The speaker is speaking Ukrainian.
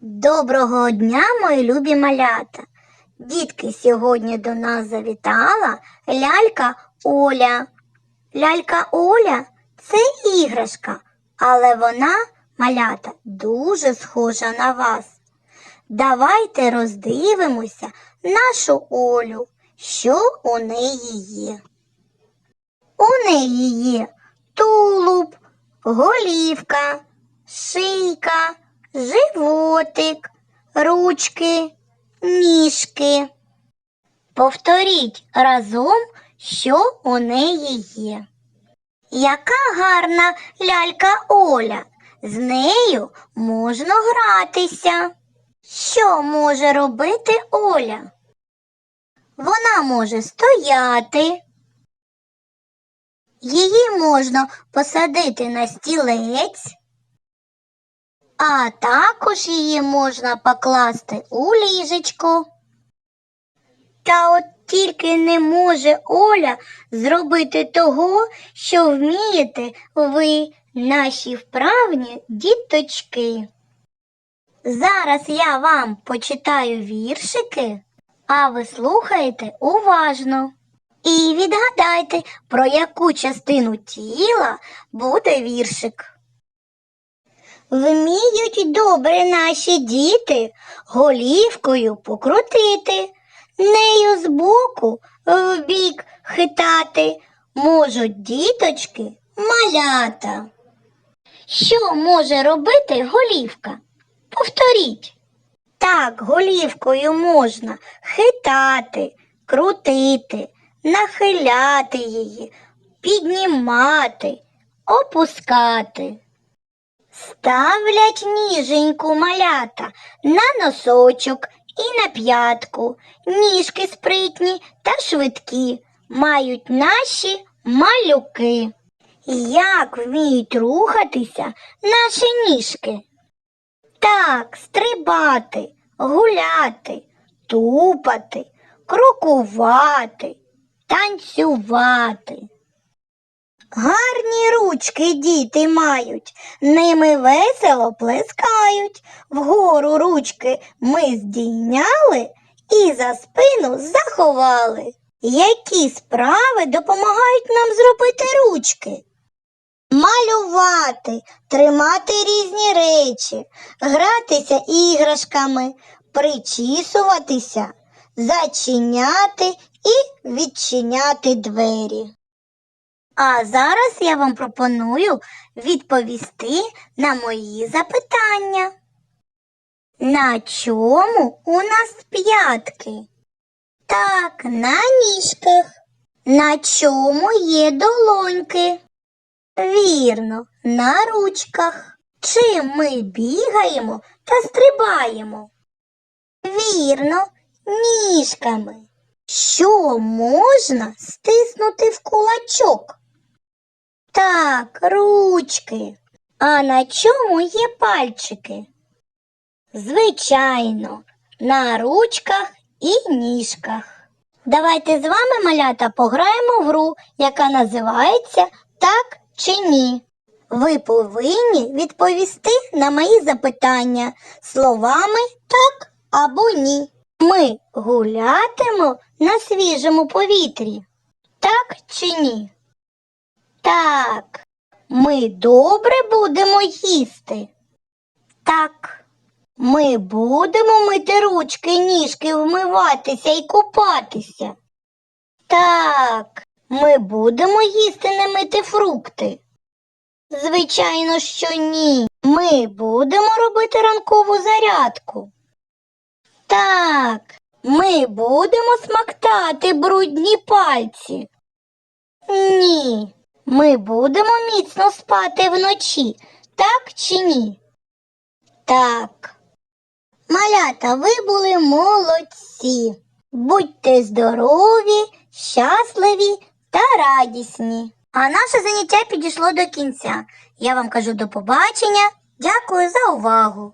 Доброго дня, мої любі малята. Дітки, сьогодні до нас завітала лялька Оля. Лялька Оля це іграшка, але вона, малята, дуже схожа на вас. Давайте роздивимося нашу Олю, що у неї є. У неї є тулуб, голівка, шийка, животик, ручки, ніжки. Повторіть разом, що у неї є. Яка гарна лялька Оля. З нею можна гратися. Що може робити Оля? Вона може стояти. Її можна посадити на стілець, а також її можна покласти у ліжечко. Та от тільки не може Оля зробити того, що вмієте ви, наші вправні діточки. Зараз я вам почитаю віршики, а ви слухаєте уважно. І відгадайте, про яку частину тіла буде віршик. Вміють добре наші діти голівкою покрутити, нею збоку вбік хитати можуть діточки малята. Що може робити голівка? Повторіть. Так, голівкою можна хитати, крутити, нахиляти її, піднімати, опускати. Ставлять ніженьку малята на носочок і на п'ятку. Ніжки спритні та швидкі мають наші малюки. Як вміють рухатися наші ніжки? Так, стрибати, гуляти, тупати, крокувати, танцювати. Гарні ручки діти мають, ними весело плескають. Вгору ручки ми здійняли і за спину заховали. Які справи допомагають нам зробити ручки? Малювати, тримати різні речі, гратися іграшками, причісуватися, зачиняти і відчиняти двері. А зараз я вам пропоную відповісти на мої запитання. На чому у нас п'ятки? Так, на ніжках. На чому є долоньки? Вірно, на ручках. Чим ми бігаємо та стрибаємо? Вірно, ніжками. Що можна стиснути в кулачок? Так, ручки. А на чому є пальчики? Звичайно, на ручках і ніжках. Давайте з вами, малята, пограємо в гру, яка називається Так чи ні. Ви повинні відповісти на мої запитання словами так або ні. Ми гулятимо на свіжому повітрі. Так чи ні? Так. Ми добре будемо їсти. Так. Ми будемо мити ручки, ніжки, вмиватися і купатися. Так. Ми будемо їсти не мити фрукти. Звичайно, що ні. Ми будемо робити ранкову зарядку. Так, ми будемо смактати брудні пальці. Ні, ми будемо міцно спати вночі, так чи ні? Так. Малята, ви були молодці. Будьте здорові, щасливі та радісні. А наше заняття підійшло до кінця. Я вам кажу до побачення. Дякую за увагу.